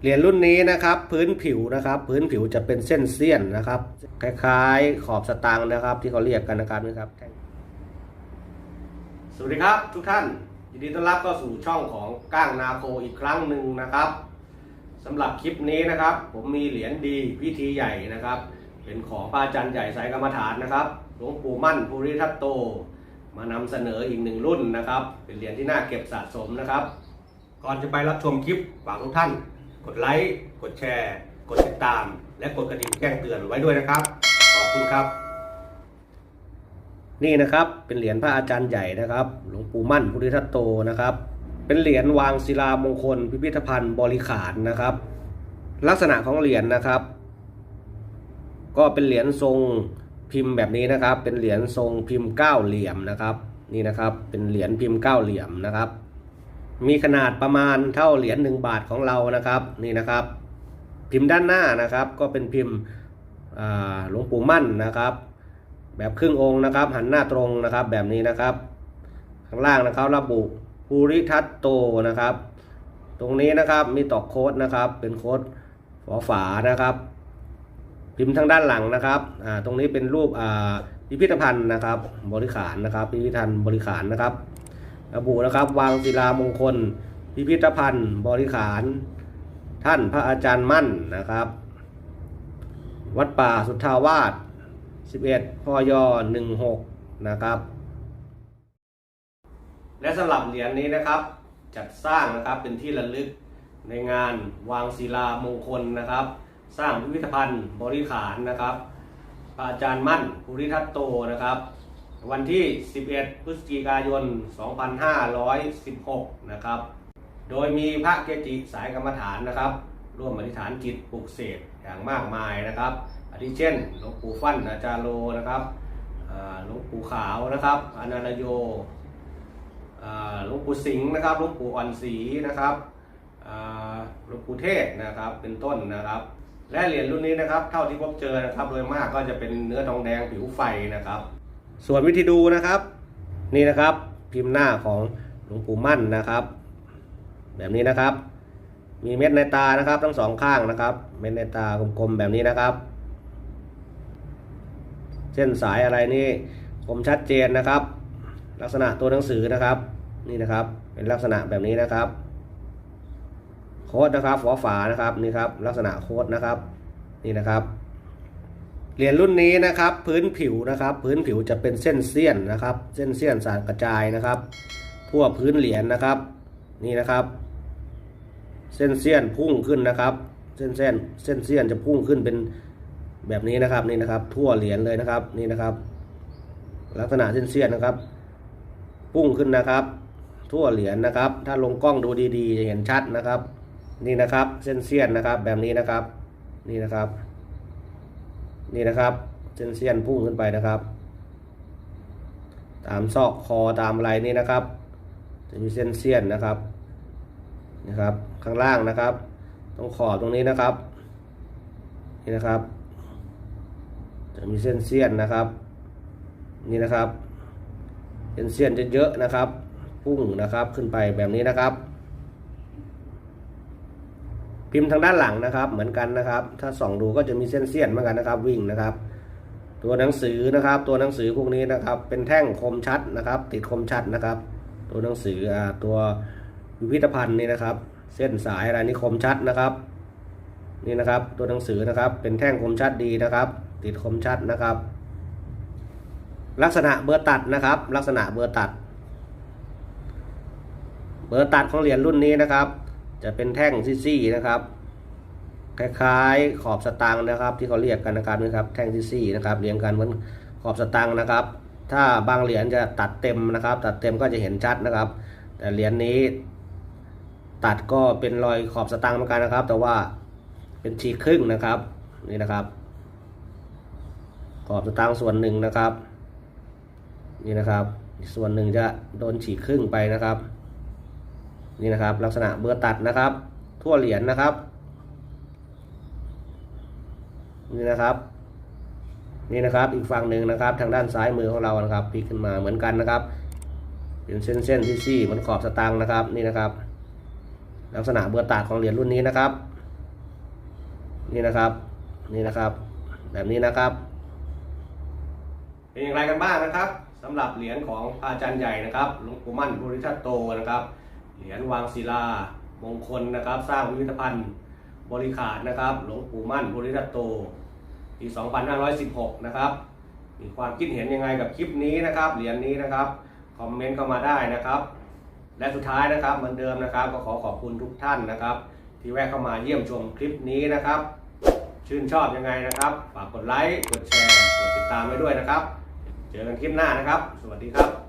เหรียญรุ่นนี้นะครับพื้นผิวนะครับ พื้นผิวจะเป็นเส้นเสี้ยนนะครับ คล้ายๆ ขอบสตางค์นะครับ ที่เขาเรียกกันนะครับนี่ครับ สวัสดีครับทุกท่านยินดีต้อนรับเข้าสู่ช่องของก้างนาโคอีกครั้งหนึ่งนะครับสำหรับคลิปนี้นะครับ ผมมีเหรียญดีพิธีใหญ่นะครับ เป็นของพระอาจารย์ใหญ่สายกรรมฐานนะครับหลวงปู่มั่นภูริทัตโต มานำเสนออีกหนึ่งรุ่นนะครับ เป็นเหรียญที่น่าเก็บสะสมนะครับ ก่อนจะไปรับชมคลิปฝากทุกท่าน กดไลค์ กดแชร์ กดติดตาม และกดกระดิ่งแจ้งเตือนไว้ด้วยนะครับ ขอบคุณครับ นี่นะครับเป็นเหรียญพระอาจารย์ใหญ่นะครับ หลวงปู่มั่นพุทธิทัตโตนะครับ เป็นเหรียญวางศิลามงคล พิพิธภัณฑ์บริขารนะครับ ลักษณะของเหรียญนะครับ ก็เป็นเหรียญทรงพิมพ์แบบนี้นะครับ เป็นเหรียญทรงพิมพ์เก้าเหลี่ยมนะครับ นี่นะครับ เป็นเหรียญพิมพ์เก้าเหลี่ยมนะครับ มีขนาดประมาณเท่าเหรียญหนึ่งบาทของเรานะครับนี่นะครับ พิมพ์ด้านหน้านะครับก็เป็นพิมพ์หลวงปู่มั่นนะครับ แบบครึ่งองค์นะครับ หันหน้าตรงนะครับแบบนี้นะครับ ข้างล่างนะครับระบุภูริทัตโตนะครับ ตรงนี้นะครับมีตอกโค้ดนะครับ เป็นโค้ดฝอฝานะครับ พิมพ์ทางด้านหลังนะครับอ่าตรงนี้เป็นรูปอ่าพิพิธภัณฑ์นะครับ บริขารนะครับ พิพิธภัณฑ์บริขารนะครับ ระบุนะครับวางศิลามงคล พิพิธภัณฑ์ บริขาร ท่านพระอาจารย์มั่นนะครับ วัดป่าสุทธาวาส 11พย16 นะครับ และสำหรับเหรียญนี้นะครับ จัดสร้างนะครับเป็นที่ระลึกในงานวางศิลามงคลนะครับ สร้างพิพิธภัณฑ์บริขารนะครับพระอาจารย์มั่นภูริทัตโตนะครับ วันที่ 11 พฤศจิกายน 2516 นะครับ โดยมีพระเกจิสายกรรมฐานนะครับ ร่วมอธิษฐานจิตปลุกเสกอย่างมากมายนะครับอาทิเช่นหลวงปู่ฟั่นอาจารย์โลนะครับหลวงปู่ขาวนะครับอนันโยหลวงปู่สิงห์นะครับหลวงปู่อ่อนศรีนะครับหลวงปู่เทศนะครับเป็นต้นนะครับ และเหรียญรุ่นนี้นะครับเท่าที่พบเจอนะครับ โดยมากก็จะเป็นเนื้อทองแดงผิวไฟนะครับ ส่วนวิธีดูนะครับ นี่นะครับพิมพ์หน้าของหลวงปู่มั่นนะครับ แบบนี้นะครับ มีเม็ดในตานะครับทั้งสองข้างนะครับ เม็ดในตากลมๆแบบนี้นะครับ เส้นสายอะไรนี่คมชัดเจนนะครับ ลักษณะตัวหนังสือนะครับ นี่นะครับ เป็นลักษณะแบบนี้นะครับ โค้ดนะครับฝอฝานะครับนี่ครับ ลักษณะโค้ดนะครับ นี่นะครับ เหรียญรุ่นนี้นะครับ พื้นผิวนะครับ พื้นผิวจะเป็นเส้นเสี้ยนนะครับ เส้นเสี้ยนสารกระจายนะครับ ทั่วพื้นเหรียญนะครับ นี่นะครับ เส้นเสี้ยนพุ่งขึ้นนะครับ เส้นเส้นเส้นเสี้ยนจะพุ่งขึ้นเป็นแบบนี้นะครับนี่นะครับ ทั่วเหรียญเลยนะครับนี่นะครับ ลักษณะเส้นเสี้ยนนะครับ พุ่งขึ้นนะครับ ทั่วเหรียญนะครับ ถ้าลงกล้องดูดีๆจะเห็นชัดนะครับ นี่นะครับ เส้นเสี้ยนนะครับ แบบนี้นะครับ นี่นะครับ นี่นะครับเส้นเสี้ยนพุ่งขึ้นไปนะครับ ตามซอกคอตามอะไรนี่นะครับ จะมีเส้นเสี้ยนนะครับนะครับ ข้างล่างนะครับ ตรงขอบตรงนี้นะครับ นี่นะครับ จะมีเส้นเสี้ยนนะครับ นี่นะครับ เส้นเสี้ยนจะเยอะนะครับ พุ่งนะครับขึ้นไปแบบนี้นะครับ พิมพ์ทางด้านหลังนะครับ เหมือนกันนะครับ ถ้าส่องดูก็จะมีเส้นเสี้ยนเหมือนกันนะครับ วิ่งนะครับ ตัวหนังสือนะครับ ตัวหนังสือพวกนี้นะครับ เป็นแท่งคมชัดนะครับ ติดคมชัดนะครับ ตัวหนังสืออ่าตัวพิพิธภัณฑ์นี่นะครับ เส้นสายอะไรนี่คมชัดนะครับ นี่นะครับ ตัวหนังสือนะครับ เป็นแท่งคมชัดดีนะครับ ติดคมชัดนะครับ ลักษณะเบอร์ตัดนะครับ ลักษณะเบอร์ตัด เบอร์ตัดของเหรียญรุ่นนี้นะครับ จะเป็นแท่งซี่ๆนะครับ คล้ายๆขอบสตางค์นะครับ ที่เขาเรียกกันนะครับนะครับแท่งซี่ๆนะครับเรียงกันเหมือนขอบสตางค์นะครับ ถ้าบางเหรียญจะตัดเต็มนะครับ ตัดเต็มก็จะเห็นชัดนะครับ แต่เหรียญนี้ ตัดก็เป็นรอยขอบสตางค์เหมือนกันนะครับ แต่ว่าเป็นฉีกครึ่งนะครับนี่นะครับ ขอบสตางค์ส่วนหนึ่งนะครับ นี่นะครับ ส่วนหนึ่งจะโดนฉีกครึ่งไปนะครับ นี่นะครับ ลักษณะเบอร์ตัดนะครับ ทั่วเหรียญนะครับ นี่นะครับ นี่นะครับอีกฝั่งหนึ่งนะครับ ทางด้านซ้ายมือของเรานะครับพลิกขึ้นมาเหมือนกันนะครับ เป็นเส้นเส้นๆซี่เหมือนขอบสตางค์นะครับนี่นะครับ ลักษณะเบอร์ตัดของเหรียญรุ่นนี้นะครับ นี่นะครับนี่นะครับ แบบนี้นะครับ เป็นอย่างไรกันบ้างนะครับสำหรับเหรียญของอาจารย์ใหญ่นะครับหลวงปู่มั่นภูริทัตโตนะครับ เหรียญวางศิลามงคลนะครับ สร้างพิพิธภัณฑ์บริขารนะครับ หลวงปู่มั่นภูริทัตโตปี 2516 นะครับ มีความคิดเห็นยังไงกับคลิปนี้นะครับ เหรียญนี้นะครับ คอมเมนต์เข้ามาได้นะครับ และสุดท้ายนะครับเหมือนเดิมนะครับ ก็ขอขอบคุณทุกท่านนะครับ ที่แวะเข้ามาเยี่ยมชมคลิปนี้นะครับ ชื่นชอบยังไงนะครับ ฝากกดไลค์ กดแชร์ กดติดตามไว้ด้วยนะครับ เจอกันคลิปหน้านะครับ สวัสดีครับ